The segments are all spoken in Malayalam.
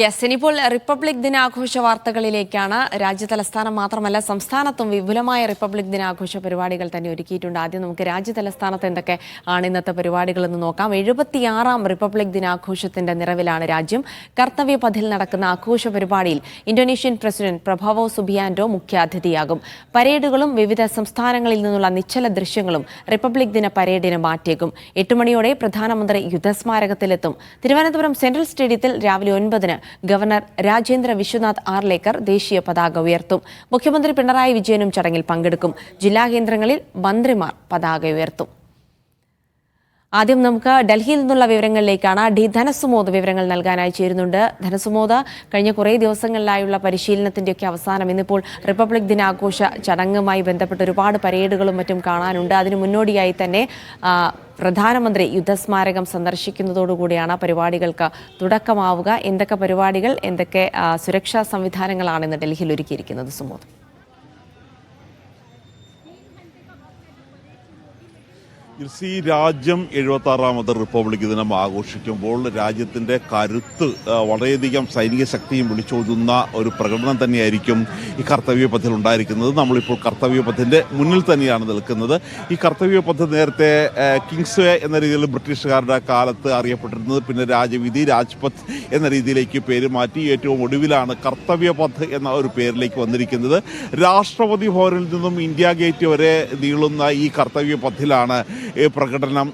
യെസ് ഇനിയിപ്പോൾ റിപ്പബ്ലിക് ദിനാഘോഷ വാർത്തകളിലേക്കാണ് രാജ്യ തലസ്ഥാനം മാത്രമല്ല സംസ്ഥാനത്തും വിപുലമായ റിപ്പബ്ലിക് ദിനാഘോഷ പരിപാടികൾ തന്നെ ഒരുക്കിയിട്ടുണ്ട്. ആദ്യം നമുക്ക് രാജ്യ തലസ്ഥാനത്ത് എന്തൊക്കെ ആണ് ഇന്നത്തെ പരിപാടികൾ എന്ന് നോക്കാം. എഴുപത്തിയാറാം റിപ്പബ്ലിക് ദിനാഘോഷത്തിന്റെ നിറവിലാണ് രാജ്യം. കർത്തവ്യ പഥിൽ നടക്കുന്ന ആഘോഷ പരിപാടിയിൽ ഇന്തോനേഷ്യൻ പ്രസിഡന്റ് പ്രഭാവോ സുബിയാൻഡോ മുഖ്യാതിഥിയാകും. പരേഡുകളും വിവിധ സംസ്ഥാനങ്ങളിൽ നിന്നുള്ള നിശ്ചല ദൃശ്യങ്ങളും റിപ്പബ്ലിക് ദിന പരേഡിന് മാറ്റേക്കും എട്ട് മണിയോടെ പ്രധാനമന്ത്രി യുദ്ധസ്മാരകത്തിലെത്തും. തിരുവനന്തപുരം സെൻട്രൽ സ്റ്റേഡിയത്തിൽ രാവിലെ ഒൻപതിന് ഗവർണർ രാജേന്ദ്ര വിശ്വനാഥ് ആർലേക്കർ ദേശീയ പതാക ഉയർത്തും. മുഖ്യമന്ത്രി പിണറായി വിജയനും ചടങ്ങിൽ പങ്കെടുക്കും. ജില്ലാ കേന്ദ്രങ്ങളിൽ മന്ത്രിമാർ പതാക ഉയർത്തും. ആദ്യം നമുക്ക് ഡൽഹിയിൽ നിന്നുള്ള വിവരങ്ങളിലേക്കാണ്. ഡി ധനസുമോദ് വിവരങ്ങൾ നൽകാനായി ചേരുന്നുണ്ട്. ധനസുമോദ് കഴിഞ്ഞ കുറേ ദിവസങ്ങളിലായുള്ള പരിശീലനത്തിന്റെയൊക്കെ അവസാനം ഇന്നിപ്പോൾ റിപ്പബ്ലിക് ദിനാഘോഷ ചടങ്ങുമായി ബന്ധപ്പെട്ട് ഒരുപാട് പരേഡുകളും മറ്റും കാണാനുണ്ട്. അതിനു മുന്നോടിയായി തന്നെ പ്രധാനമന്ത്രി യുദ്ധസ്മാരകം സന്ദർശിക്കുന്നതോടുകൂടിയാണ് പരിപാടികൾക്ക് തുടക്കമാവുക. എന്തൊക്കെ പരിപാടികൾ എന്തൊക്കെ സുരക്ഷാ സംവിധാനങ്ങളാണ് ഇന്ന് ഡൽഹിയിൽ ഒരുക്കിയിരിക്കുന്നത് സുമോദ്? ഇർസി രാജ്യം എഴുപത്തി ആറാമത് റിപ്പബ്ലിക് ദിനം ആഘോഷിക്കുമ്പോൾ രാജ്യത്തിന്റെ കരുത്ത് വളരെയധികം സൈനിക ശക്തിയും വിളിച്ചോതുന്ന ഒരു പ്രകടനം തന്നെയായിരിക്കും ഈ കർത്തവ്യ പഥത്തിൽ ഉണ്ടായിരിക്കുന്നത്. നമ്മളിപ്പോൾ കർത്തവ്യ പഥത്തിന്റെ മുന്നിൽ തന്നെയാണ് നിൽക്കുന്നത്. ഈ കർത്തവ്യ പഥ നേരത്തെ കിങ്സ് വേ എന്ന രീതിയിൽ ബ്രിട്ടീഷുകാരുടെ കാലത്ത് അറിയപ്പെട്ടിരുന്നത്. പിന്നെ രാജവിധി രാജ്പഥ് എന്ന രീതിയിലേക്ക് പേര് മാറ്റി ഏറ്റവും ഒടുവിലാണ് കർത്തവ്യ പഥ് എന്ന ഒരു പേരിലേക്ക് വന്നിരിക്കുന്നത്. രാഷ്ട്രപതി ഭവനിൽ നിന്നും ഇന്ത്യ ഗേറ്റ് വരെ നീളുന്ന ഈ കർത്തവ്യ പഥിലാണ് ഈ പ്രകടനം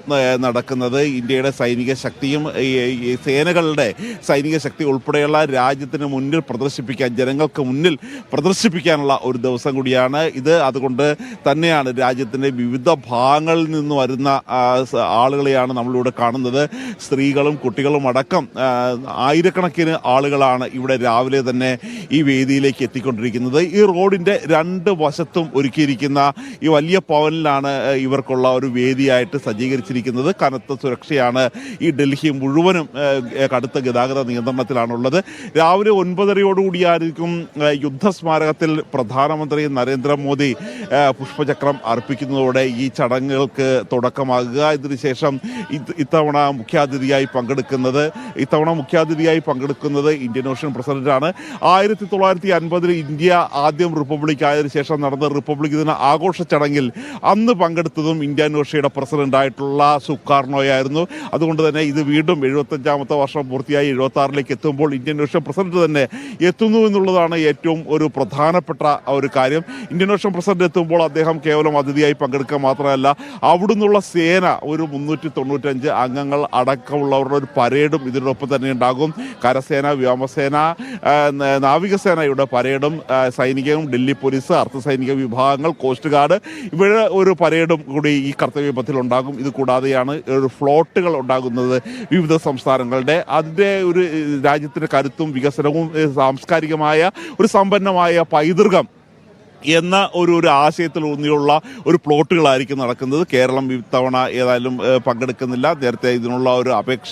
നടക്കുന്നത്. ഇന്ത്യയുടെ സൈനിക ശക്തിയും ഈ സേനകളുടെ സൈനിക ശക്തി ഉൾപ്പെടെയുള്ള രാജ്യത്തിന് മുന്നിൽ പ്രദർശിപ്പിക്കാൻ ജനങ്ങൾക്ക് മുന്നിൽ പ്രദർശിപ്പിക്കാനുള്ള ഒരു ദിവസം കൂടിയാണ് ഇത്. അതുകൊണ്ട് തന്നെയാണ് രാജ്യത്തിന്റെ വിവിധ ഭാഗങ്ങളിൽ നിന്ന് വരുന്ന ആളുകളെയാണ് നമ്മളിവിടെ കാണുന്നത്. സ്ത്രീകളും കുട്ടികളും അടക്കം ആയിരക്കണക്കിന് ആളുകളാണ് ഇവിടെ രാവിലെ തന്നെ ഈ വേദിയിലേക്ക് എത്തിക്കൊണ്ടിരിക്കുന്നത്. ഈ റോഡിന്റെ രണ്ട് വശത്തും ഒരുക്കിയിരിക്കുന്ന ഈ വലിയ പവനിലാണ് ഇവർക്കുള്ള ഒരു വേദിയായിട്ട് സജ്ജീകരിച്ചിരിക്കുന്നത്. കനത്ത സുരക്ഷയാണ് ഈ ഡൽഹി മുഴുവനും കടുത്ത ഗതാഗത നിയന്ത്രണത്തിലാണുള്ളത്. രാവിലെ ഒൻപതരയോടുകൂടിയായിരിക്കും യുദ്ധസ്മാരകത്തിൽ പ്രധാനമന്ത്രി നരേന്ദ്രമോദി പുഷ്പചക്രം അർപ്പിക്കുന്നതോടെ ഈ ചടങ്ങുകൾക്ക് തുടക്കമാകുക. ഇതിനുശേഷം ഇത് ഇത്തവണ മുഖ്യാതിഥിയായി പങ്കെടുക്കുന്നത് ഇത്തവണ മുഖ്യാതിഥിയായി പങ്കെടുക്കുന്നത് ഇന്ത്യൻ ഓഷ്യൻ പ്രസിഡന്റാണ്. ആയിരത്തി തൊള്ളായിരത്തി അൻപതിൽ ഇന്ത്യ ആദ്യം റിപ്പബ്ലിക് ആയതിനു ശേഷം നടന്ന റിപ്പബ്ലിക് ദിന ആഘോഷ ചടങ്ങിൽ അന്ന് പങ്കെടുത്തതും ഇന്ത്യൻ പ്രസിഡന്റായിട്ടുള്ള സുക്കാർണോയായിരുന്നു. അതുകൊണ്ട് തന്നെ ഇത് വീണ്ടും എഴുപത്തഞ്ചാമത്തെ വർഷം പൂർത്തിയായി എഴുപത്തി ആറിലേക്ക് എത്തുമ്പോൾ ഇന്ത്യൻ പ്രസിഡന്റ് തന്നെ എത്തുന്നു എന്നുള്ളതാണ് ഏറ്റവും ഒരു പ്രധാനപ്പെട്ട ഒരു കാര്യം. ഇന്ത്യൻ പ്രസിഡന്റ് എത്തുമ്പോൾ അദ്ദേഹം കേവലം അതിഥിയായി പങ്കെടുക്കുക മാത്രമല്ല അവിടുന്നുള്ള സേന ഒരു മുന്നൂറ്റി തൊണ്ണൂറ്റഞ്ച് അംഗങ്ങൾ അടക്കമുള്ളവരുടെ ഒരു പരേഡും ഇതിനൊപ്പം തന്നെ ഉണ്ടാകും. കരസേന വ്യോമസേന ആ, നാവികസേനയുടെ പരേഡും സൈനികവും ഡൽഹി പോലീസ് അർദ്ധസൈനിക വിഭാഗങ്ങൾ കോസ്റ്റ് ഗാർഡ് ഇവിടെ ഒരു പരേഡും കൂടി ഈ കർത്തവ്യ പഥത്തിൽ ഉണ്ടാകും. ഇത് കൂടാതെയാണ് ഒരു ഫ്ലോട്ടുകൾ ഉണ്ടാകുന്നത് വിവിധ സംസ്ഥാനങ്ങളുടെ. അതിന്റെ ഒരു രാജ്യത്തിന്റെ കരുത്തും വികസനവും സാംസ്കാരികമായ ഒരു സമ്പന്നമായ പൈതൃകം എന്ന ഒരു ഒരു ആശയത്തിൽ ഊന്നിയുള്ള ഒരു പ്ലോട്ടുകളായിരിക്കും നടക്കുന്നത്. കേരളം ഇത്തവണ ഏതായാലും പങ്കെടുക്കുന്നില്ല. നേരത്തെ ഇതിനുള്ള ഒരു അപേക്ഷ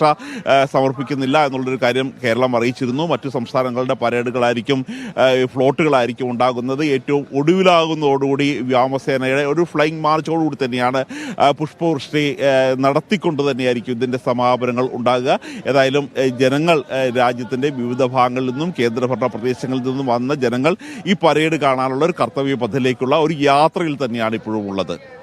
സമർപ്പിക്കുന്നില്ല എന്നുള്ളൊരു കാര്യം കേരളം അറിയിച്ചിരുന്നു. മറ്റു സംസ്ഥാനങ്ങളുടെ പരേഡുകളായിരിക്കും ഫ്ലോട്ടുകളായിരിക്കും ഉണ്ടാകുന്നത്. ഏറ്റവും ഒടുവിലാകുന്നതോടുകൂടി വ്യോമസേനയുടെ ഒരു ഫ്ലൈങ് മാർച്ചോടുകൂടി തന്നെയാണ് പുഷ്പവൃഷ്ടി നടത്തിക്കൊണ്ട് തന്നെയായിരിക്കും ഇതിന്റെ സമാപനങ്ങൾ ഉണ്ടാകുക. ഏതായാലും ജനങ്ങൾ രാജ്യത്തിന്റെ വിവിധ ഭാഗങ്ങളിൽ നിന്നും കേന്ദ്രഭരണ പ്രദേശങ്ങളിൽ നിന്നും വന്ന ജനങ്ങൾ ഈ പരേഡ് കാണാനുള്ള ഒരു കർത്തവ്യ പഥത്തിലേക്കുള്ള ഒരു യാത്രയിൽ തന്നെയാണ് ഇപ്പോഴും ഉള്ളത്.